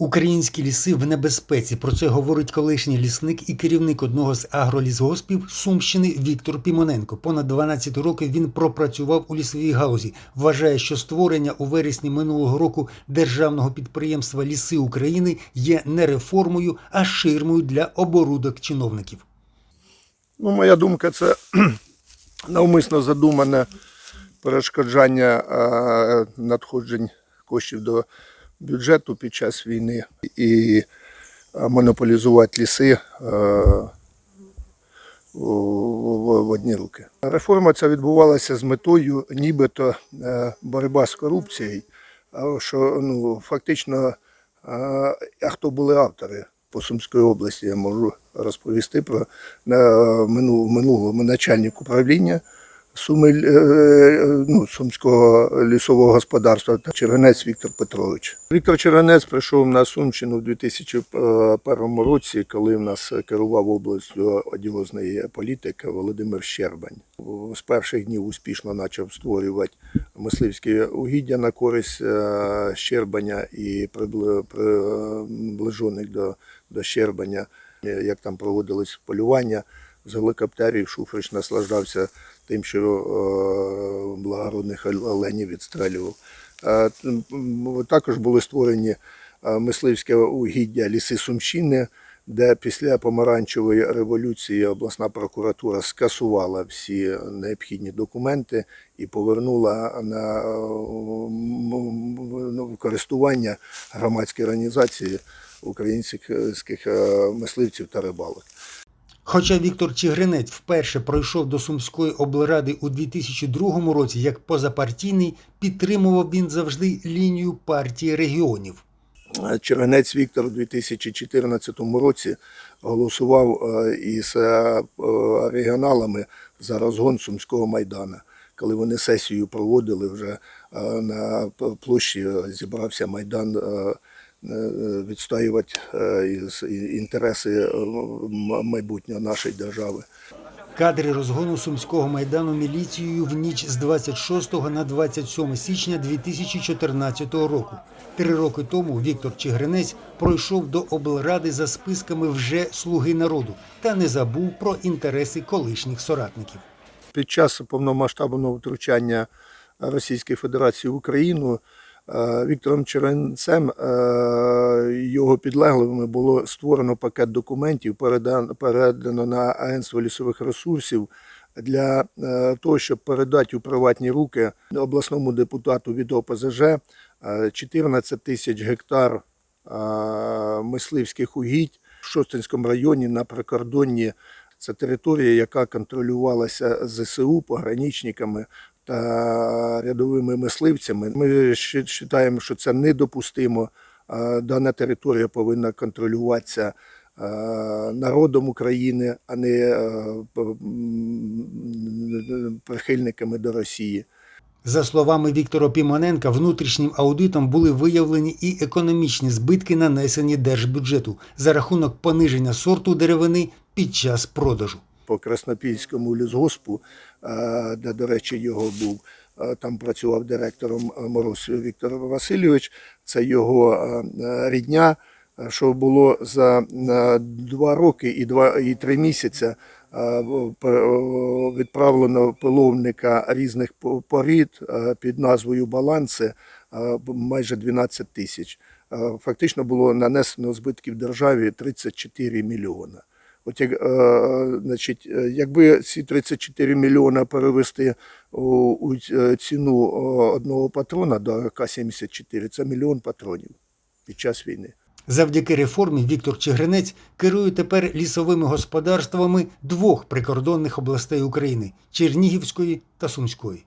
Українські ліси в небезпеці. Про це говорить колишній лісник і керівник одного з агролісгоспів Сумщини Віктор Пімоненко. Понад 12 років він пропрацював у лісовій галузі. Вважає, що створення у вересні минулого року державного підприємства Ліси України є не реформою, а ширмою для оборудок чиновників. Ну, моя думка, це навмисно задумане перешкоджання надходжень коштів до бюджету під час війни і монополізувати ліси е, в, одні руки. Реформа ця відбувалася з метою нібито е, боротьба з корупцією, що ну, фактично, е, а хто були автори по Сумської області, я можу розповісти про минулого начальник управління Суми, е, ну, Сумського лісового господарства та Червонець Віктор Петрович. Віктор Червонець прийшов на Сумщину в 2001 році, коли в нас керував областю одіозної політики Володимир Щербань. З перших днів успішно почав створювати мисливські угіддя на користь е, Щербаня і приближених до, до Щербаня, е, як там проводились полювання з гелікоптерів. Шуфрич наслаждався тим, що е, благородних оленів відстрелював. Також були створені е, мисливське угіддя ліси Сумщини, де після помаранчевої революції обласна прокуратура скасувала всі необхідні документи і повернула на користування громадської організації українських е, мисливців та рибалок. Хоча Віктор Чигринець вперше пройшов до Сумської облради у 2002 році як позапартійний, підтримував він завжди лінію партії регіонів. Червонець Віктор у 2014 році голосував е, із е, регіоналами за розгон Сумського майдана. Коли вони сесію проводили, вже е, на площі зібрався майдан е, е, відстоювати е, інтереси е, майбутнього нашої держави. Кадри розгону Сумського майдану міліцією в ніч з 26 на 27 січня 2014 року. Три роки тому Віктор Чигринець пройшов до облради за списками вже слуги народу та не забув про інтереси колишніх соратників. під час повномасштабного втручання Російської Федерації в Україну е, Віктором Черенцем е, його підлеглими було створено пакет документів, передан- передано на Агентство лісових ресурсів для е, того, щоб передати у приватні руки обласному депутату від ОПЗЖ е, 14 тисяч гектар е, мисливських угідь в Шостинському районі на прикордонні. Це територія, яка контролювалася ЗСУ, пограничниками та рядовими мисливцями. Ми вважаємо, що це недопустимо. Дана територія повинна контролюватися е, народом України, а не е, прихильниками до Росії. За словами Віктора Пімоненка, внутрішнім аудитом були виявлені і економічні збитки, нанесені держбюджету за рахунок пониження сорту деревини під час продажу. По Краснопільському лісгоспу, е, де, до речі, його був. е, Там працював директором е, Мороз Віктор Васильович. Це його рідня, що було за два роки і два і три місяці. Відправлено пиловника різних порід під назвою Баланси майже 12 тисяч. Фактично було нанесено збитків державі 34 мільйона. От як, е, значить, е, якби ці 34 мільйона перевести у, у ціну одного патрона до АК-74, це мільйон патронів під час війни. Завдяки реформі Віктор Чигринець керує тепер лісовими господарствами двох прикордонних областей України Чернігівської та Сумської.